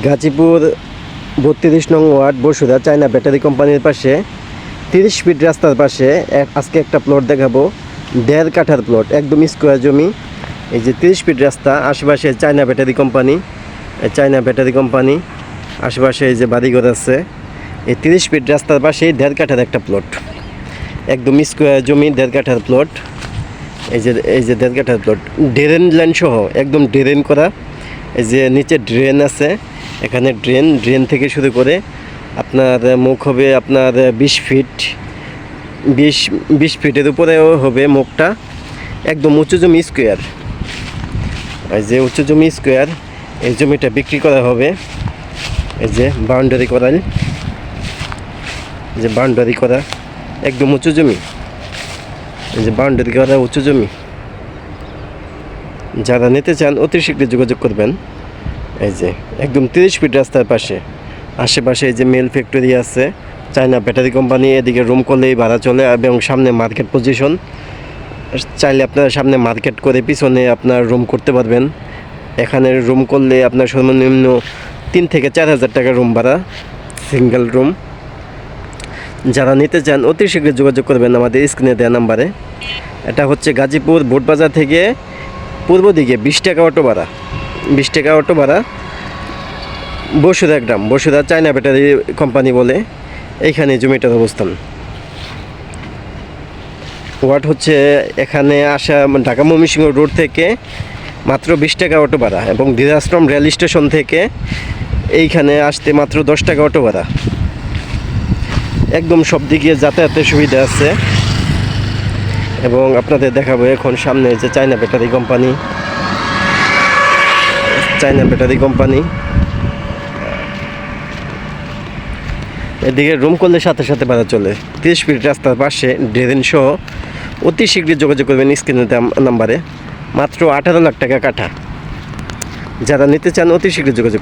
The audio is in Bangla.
গাজীপুর বত্রিশ নং ওয়ার্ড বসুধা চায়না ব্যাটারি কোম্পানির পাশে, তিরিশ ফিট রাস্তার পাশে আজকে একটা প্লট দেখাবো। দেড় কাঠার প্লট একদম স্কোয়ার জমি। এই যে তিরিশ ফিট রাস্তা, আশেপাশে China battery company. China battery company, আশেপাশে এই যে বাড়িঘর আছে। এই তিরিশ ফিট রাস্তার পাশেই দেড় কাঠার একটা প্লট একদম স্কোয়ার জমি, দেড় কাঠার প্লট এই যে এই যে দেড় কাঠার প্লট ড্রেন লাইন সহ, একদম ড্রেন করা। এই যে নিচে ড্রেন আছে। এখানে ড্রেন ড্রেন থেকে শুরু করে আপনার মুখ হবে আপনার বিশ ফিট বিশ বিশ ফিটের উপরেও হবে মুখটা। একদম উঁচু জমি স্কোয়ার এই যে উঁচু জমি স্কোয়ার এই জমিটা বিক্রি করা হবে। এই যে বাউন্ডারি করাল। যে বাউন্ডারি করা, একদম উঁচু জমি। এই যে বাউন্ডারি করা উঁচু জমি। যারা নিতে চান অতি শীঘ্রই যোগাযোগ করবেন। এই যে, একদম তিরিশ ফিট রাস্তার পাশে। আশেপাশে এই যে মেল ফ্যাক্টরি আছে চায়না ব্যাটারি কোম্পানি এদিকে রুম করলেই ভাড়া চলে এবং সামনে মার্কেট পজিশন চাইলে আপনারা সামনে মার্কেট করে পিছনে আপনার রুম করতে পারবেন। এখানে রুম করলে আপনার সর্বনিম্ন তিন থেকে চার হাজার টাকা রুম ভাড়া সিঙ্গেল রুম যারা নিতে চান, অতি শীঘ্রই যোগাযোগ করবেন আমাদের স্ক্রিনে দেওয়া নাম্বারে এটা হচ্ছে গাজীপুর বোটবাজার থেকে পূর্ব দিকে বিশ টাকা অটো ভাড়া। বিশ টাকা অটো ভাড়া। বসুধা গ্রাম, বসুধা চায়না ব্যাটারি কোম্পানি বলে। এইখানে জমিটার অবস্থান। ওয়ার্ড হচ্ছে, এখানে আসা ঢাকা ময়মনসিংহ রোড থেকে মাত্র বিশ টাকা অটো ভাড়া এবং দিরাশ্রম রেল স্টেশন থেকে এইখানে আসতে মাত্র দশ টাকা অটো ভাড়া। একদম সব দিকে যাতায়াতের সুবিধা আছে। এবং আপনাদের দেখাবো এখন সামনে যে China battery company China battery company. এদিকে রুম করলে সাথে সাথে ভাড়া চলে। তিরিশ ফিট রাস্তার পাশে ড্রেন সহ অতি শীঘ্রই যোগাযোগ করবেন স্ক্রিনে নাম্বারে মাত্র আঠারো লাখ টাকা কাঠা। যারা নিতে চান অতি শীঘ্রই যোগাযোগ